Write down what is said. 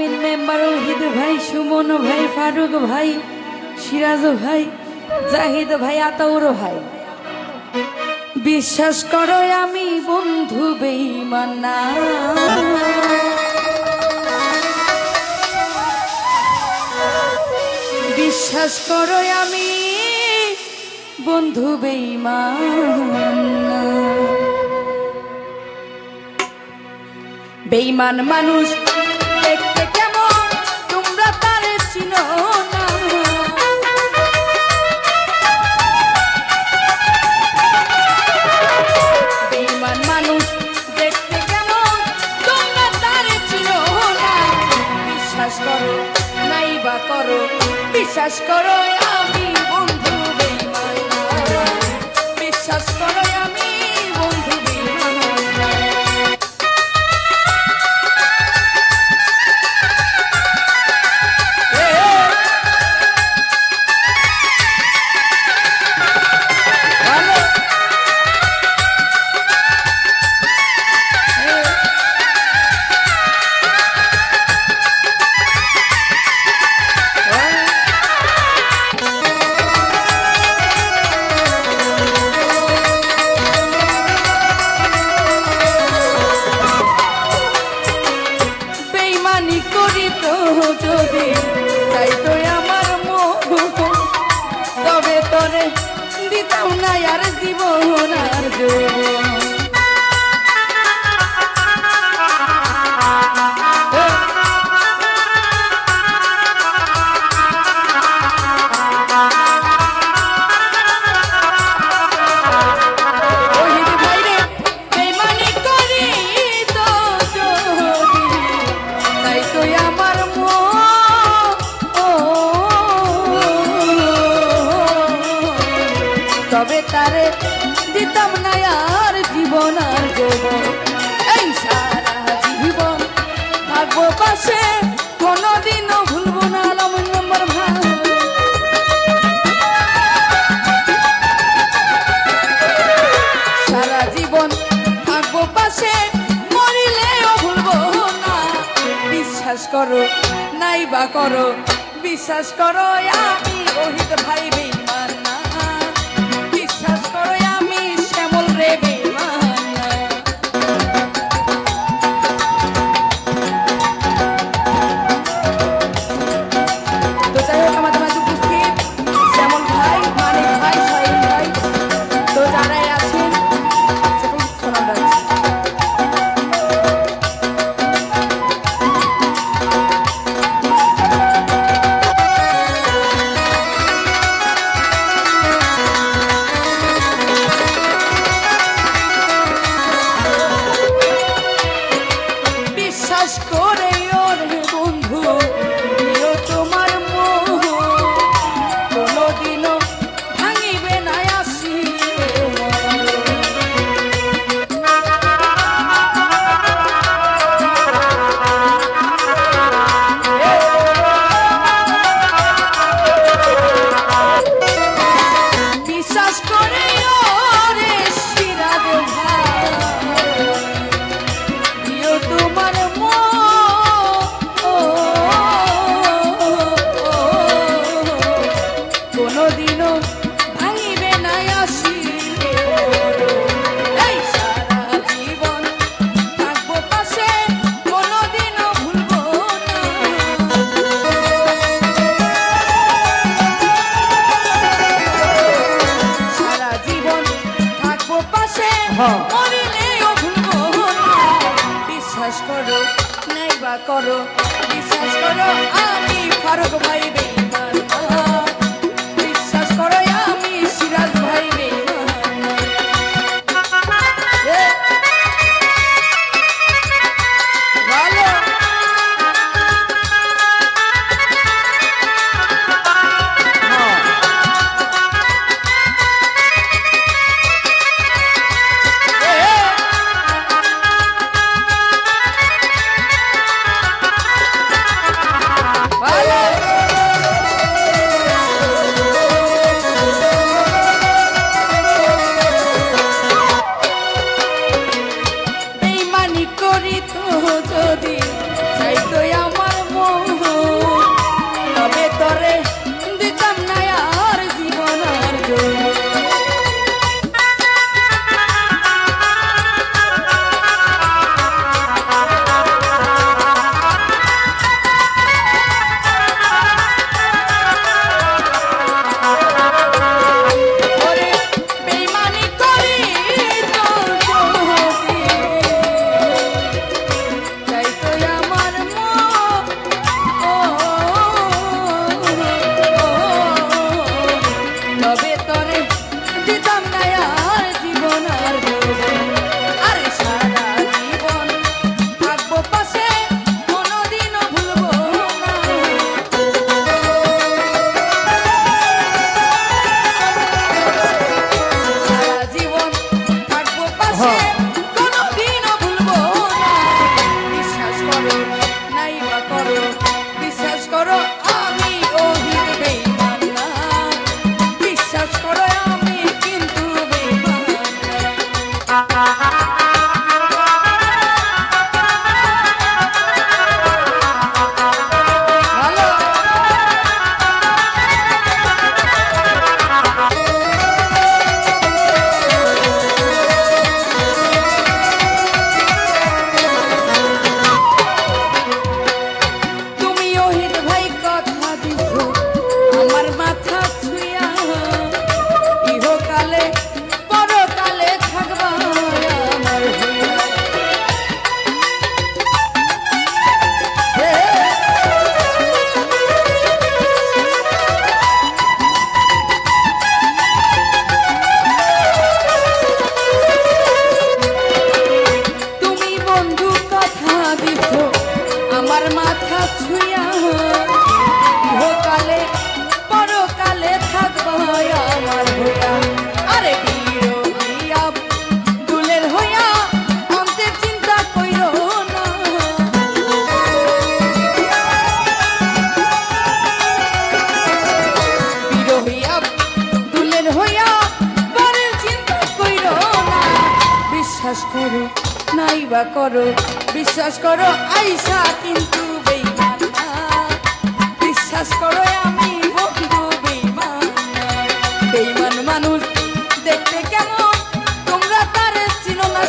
আমিন member হিদ ভাই, সুমন ভাই, ফারুক ভাই, সিরাজ ভাই, জাহিদ ভাই, আতাউর ভাই। বিশ্বাস করো আমি বন্ধু বেইমানা বিশ্বাস করো আমি বন্ধু বেইমানা বেইমান মানুষ বিশ্বাস করো জীবন তারে দিতাম না আর জীবন আর জীবন এই সারা জীবন থাকব পাশে, কোনোদিনও ভুলবো না লমন নম্বর ভাই সারা জীবন থাকব পাশে, মরিলেও ভুলবো না। বিশ্বাস করো, নাই বা করো, বিশ্বাস করো, আমি রোহিত ভাই 开。যদি বা করো, বিশ্বাস করো, আইসা কিন্তু বিশ্বাস করো, আমি বন্ধু বেইমান বেইমান মানুষ, দেখতে কেমন? তোমরা তার চিনো না